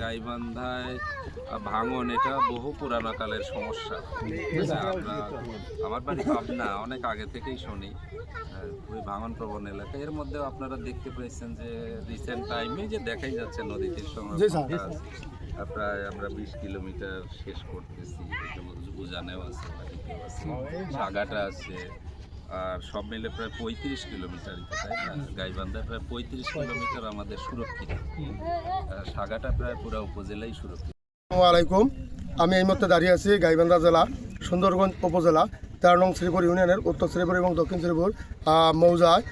গাইবান্ধায় ভাঙন এটা বহু পুরানো কালের সমস্যা। আমরা আমার বাড়ি পাবনা অনেক আগে থেকেই শুনি আহ, ওই ভাঙন প্রবণ এলাকা। এর মধ্যেও আপনারা দেখতে পেয়েছেন যে রিসেন্ট টাইমে যে দেখাই যাচ্ছে নদীটির আছে। প্রায় আমরা বিশ কিলোমিটার শেষ করতেছি উজানেও আছে আছে। সাগাটা আছে আর সব মিলে প্রায় পঁয়ত্রিশ কিলোমিটার তাই না? গাইবান্ধায় প্রায় পঁয়ত্রিশ কিলোমিটার আমাদের সুরক্ষিত। সাগাটা প্রায় পুরো উপজেলাই সুরক্ষিত। আলাইকুম। আমি এই মুহূর্তে দাঁড়িয়ে আছি গাইবান্ধা জেলা সুন্দরগঞ্জ উপজেলা তেরো নং শ্রীপুর ইউনিয়নের উত্তর শ্রীপুর এবং দক্ষিণ শ্রীপুর মৌজায়।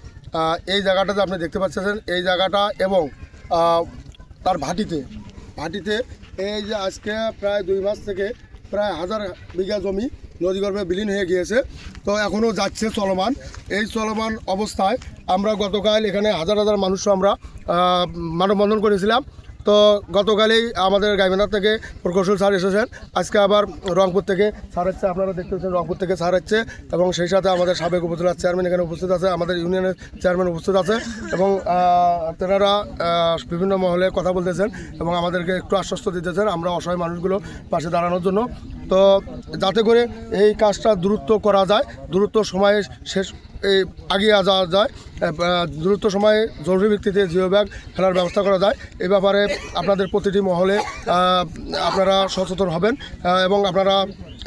এই জায়গাটাতে আপনি দেখতে পাচ্ছেন এই জায়গাটা এবং তার ভাটিতে। ভাটিতে এই যে আজকে প্রায় দুই মাস থেকে প্রায় হাজার বিঘা জমি নদীগর্ভে বিলীন হয়ে গিয়েছে। তো এখনও যাচ্ছে চলমান। এই চলমান অবস্থায় আমরা গতকাল এখানে হাজার হাজার মানুষ আমরা মানববন্ধন করেছিলাম। তো গতকালেই আমাদের গাইবান্ধা থেকে প্রকৌশল স্যার এসেছেন। আজকে আবার রংপুর থেকে স্যার হচ্ছে আপনারা দেখতে পাচ্ছেন রংপুর থেকে স্যার হচ্ছে এবং সেই সাথে আমাদের সাবেক উপজেলার চেয়ারম্যান এখানে উপস্থিত আছে, আমাদের ইউনিয়নের চেয়ারম্যান উপস্থিত আছে এবং তেনারা বিভিন্ন মহলে কথা বলতেছেন এবং আমাদেরকে একটু আশ্বস্ত দিতেছেন আমরা অসহায় মানুষগুলো পাশে দাঁড়ানোর জন্য। তো যাতে করে এই কাজটা দ্রুত করা যায়, দ্রুত সময়ে শেষ এই আগিয়ে যাওয়া যায়। দ্রুত সময়ে জরুরি ভিত্তিতে জিও ব্যাগ ফেলার ব্যবস্থা করা যায়। এ ব্যাপারে আপনাদের প্রতিটি মহলে আপনারা সচেতন হবেন এবং আপনারা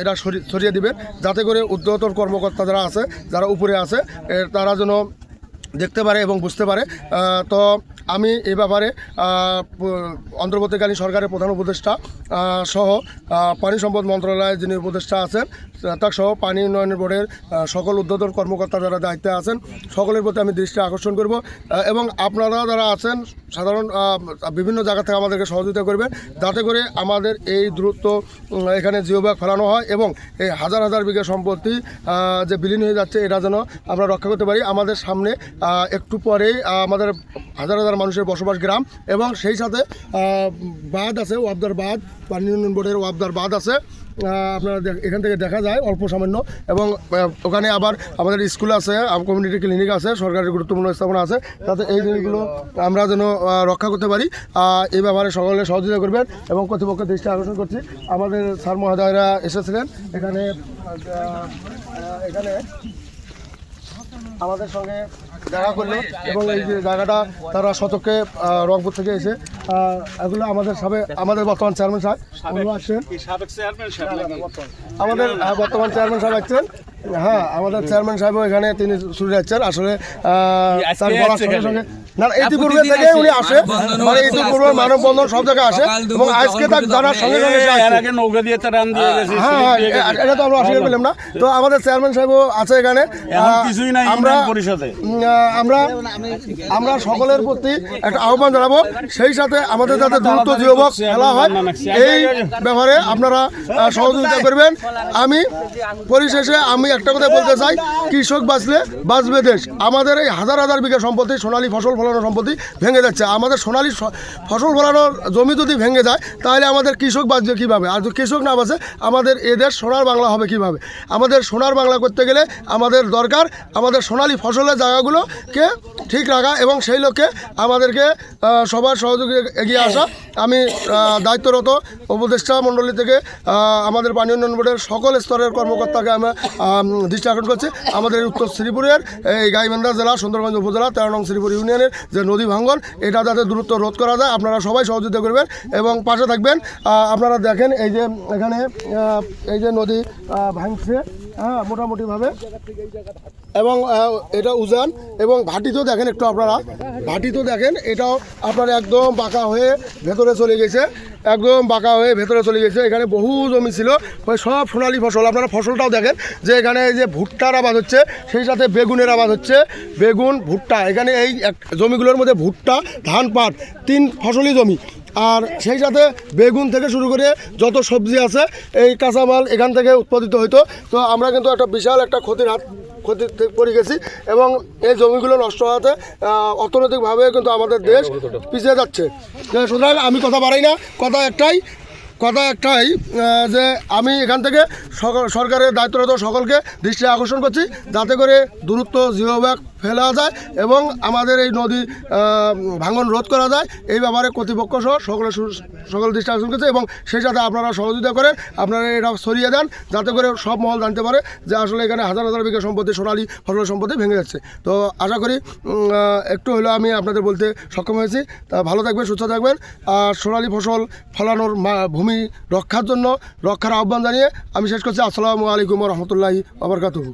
এটা ছড়িয়ে দিবেন। যাতে করে উদ্যোতন কর্মকর্তা যারা আছে, যারা উপরে আছে তারা যেন দেখতে পারে এবং বুঝতে পারে। তো আমি এ ব্যাপারে অন্তর্বর্তীকালীন সরকারের প্রধান উপদেষ্টা সহ পানি সম্পদ মন্ত্রণালয়ের যিনি উপদেষ্টা আছেন, তার সহ পানি উন্নয়ন বোর্ডের সকল উদ্বোধন কর্মকর্তা যারা দায়িত্বে আছেন, সকলের প্রতি আমি দৃষ্টি আকর্ষণ করব এবং আপনারা যারা আছেন, সাধারণ বিভিন্ন জায়গা থেকে আমাদেরকে সহযোগিতা করবেন যাতে করে আমাদের এই দ্রুত এখানে জিও ব্যাগ ফেলানো হয় এবং এই হাজার হাজার বিঘা সম্পত্তি যে বিলীন হয়ে যাচ্ছে, এটা যেন আমরা রক্ষা করতে পারি। আমাদের সামনে একটু পরেই আমাদের হাজার হাজার মানুষের বসবাস গ্রাম এবং সেই সাথে বাঁধ আছে, ওয়াবদার বাঁধ পানি উন্নয়ন বোর্ডের ওয়াবদার বাঁধ আছে। আপনারা এখান থেকে দেখা যায়, অল্প সামান্য। এবং ওখানে আবার আমাদের স্কুল আছে কমিউনিটি ক্লিনিক আছে সরকারের গুরুত্বপূর্ণ স্থাপনা আছে। তাতে এই জিনিসগুলো আমরা যেন রক্ষা করতে পারি। এই ব্যাপারে সকলে সহযোগিতা করবেন এবং কর্তৃপক্ষের দৃষ্টি আকর্ষণ করছি। আমাদের স্যার মহোদয়রা এসেছিলেন। এখানে এখানে আমাদের সঙ্গে দেখা করল এবং এই যে জায়গাটা তারা শতকে রংপুর থেকে এসে এগুলো আমাদের সাবে আমাদের বর্তমান চেয়ারম্যান সাহেব আসছেন? আমাদের আহ, বর্তমান চেয়ারম্যান সাহেব আসছেন। হ্যাঁ আমাদের চেয়ারম্যান সাহেব এখানে তিনি শুরু যাচ্ছেন আসলে বলার সঙ্গে সঙ্গে না ইতিপূর্বে থেকে উনি আসে। মানে ইতিপূর্বে মানববন্ধন সব জায়গায় আসে। এবং আজকে তার জানার সঙ্গে সঙ্গে সে এই এর আসছে। আগে নৌকা দিয়ে দিয়ে গেছে হ্যাঁ হ্যাঁ এটা তো আমরা অস্বীকার করলাম না। তো আমাদের চেয়ারম্যান সাহেবও আছে এখানে। কিছুই নাই আমরা পরিষদে। আমরা আমরা সকলের প্রতি একটা আহ্বান জানাব। সেই সাথে আমাদের যাতে দ্রুত জিওবক খেলা হয় এই ব্যাপারে আপনারা সহযোগিতা করবেন। আমি পরিশেষে আমি একটা কথা বলতে চাই। কৃষক বাঁচলে বাঁচবে দেশ। আমাদের এই হাজার হাজার বিঘা সম্পত্তি, সোনালী ফসল ফলানোর সম্পত্তি ভেঙে যাচ্ছে। আমাদের সোনালী ফসল ফলানোর জমি যদি ভেঙে যায়, তাহলে আমাদের কৃষক বাঁচবে কীভাবে? আর যদি কৃষক না বাঁচে, আমাদের এদেশ সোনার বাংলা হবে কীভাবে? আমাদের সোনার বাংলা করতে গেলে আমাদের দরকার আমাদের সোনালী ফসলের জায়গাগুলোকে ঠিক রাখা এবং সেই লক্ষ্যে আমাদেরকে সবার সহযোগী এগিয়ে আসা। আমি দায়িত্বরত উপদেষ্টা মণ্ডলী থেকে আমাদের পানি উন্নয়ন বোর্ডের সকল স্তরের কর্মকর্তাকে আমরা দৃষ্টি আকর্ষণ করছি। আমাদের উত্তর শ্রীপুরের এই গাইবান্ধা জেলা, সুন্দরগঞ্জ উপজেলা, তেরো নং শ্রীপুর ইউনিয়নের যে নদী ভাঙ্গন, এটা যাতে দ্রুত রোধ করা যায়, আপনারা সবাই সহযোগিতা করবেন এবং পাশে থাকবেন। আপনারা দেখেন এই যে এখানে এই যে নদী ভাঙছে হ্যাঁ মোটামুটিভাবে। এবং এটা উজান এবং ভাটিতেও দেখেন একটু আপনারা, ভাটিতেও দেখেন, এটাও আপনার একদম বাঁকা হয়ে ভেতরে চলে গেছে। একদম বাঁকা হয়ে ভেতরে চলে গেছে। এখানে বহু জমি ছিল ওই সব সোনালী ফসল। আপনারা ফসলটাও দেখেন যে এখানে এই যে ভুট্টার আবাদ হচ্ছে, সেই সাথে বেগুনের আবাদ হচ্ছে। বেগুন, ভুট্টা, এখানে এই জমিগুলোর মধ্যে ভুট্টা, ধান, পাট, তিন ফসলি জমি। আর সেই সাথে বেগুন থেকে শুরু করে যত সবজি আছে, এই কাঁচামাল এখান থেকে উৎপাদিত হইতো। তো আমরা কিন্তু একটা বিশাল একটা ক্ষতির হাত ক্ষতি করে গেছি এবং এই জমিগুলো নষ্ট হওয়াতে অর্থনৈতিকভাবে কিন্তু আমাদের দেশ পিছিয়ে যাচ্ছে। সুতরাং আমি কথা বাড়াই না, কথা একটাই কথা একটাই যে আমি এখান থেকে সরকারের দায়িত্বরত সকলকে দৃষ্টি আকর্ষণ করছি, যাতে করে দূরত্ব জিও ফেলা যায় এবং আমাদের এই নদী ভাঙন রোধ করা যায়। এই ব্যাপারে কর্তৃপক্ষ সহ সকলে সকল দৃষ্টি আকর্ষণ করছে এবং সেই সাথে আপনারা সহযোগিতা করেন, আপনারা এটা ছড়িয়ে দেন যাতে করে সব মহল জানতে পারে যে আসলে এখানে হাজার হাজার বিঘা সম্পত্তি, সোনালি ফসল সম্পত্তি ভেঙে যাচ্ছে। তো আশা করি একটু হলেও আমি আপনাদের বলতে সক্ষম হয়েছি। তা ভালো থাকবেন, সুস্থ থাকবেন। আর সোনালি ফসল ফলানোর ভূমি রক্ষার জন্য রক্ষার আহ্বান জানিয়ে আমি শেষ করছি। আসসালামু আলাইকুম রহমতুল্লাহি আবরকাতুহু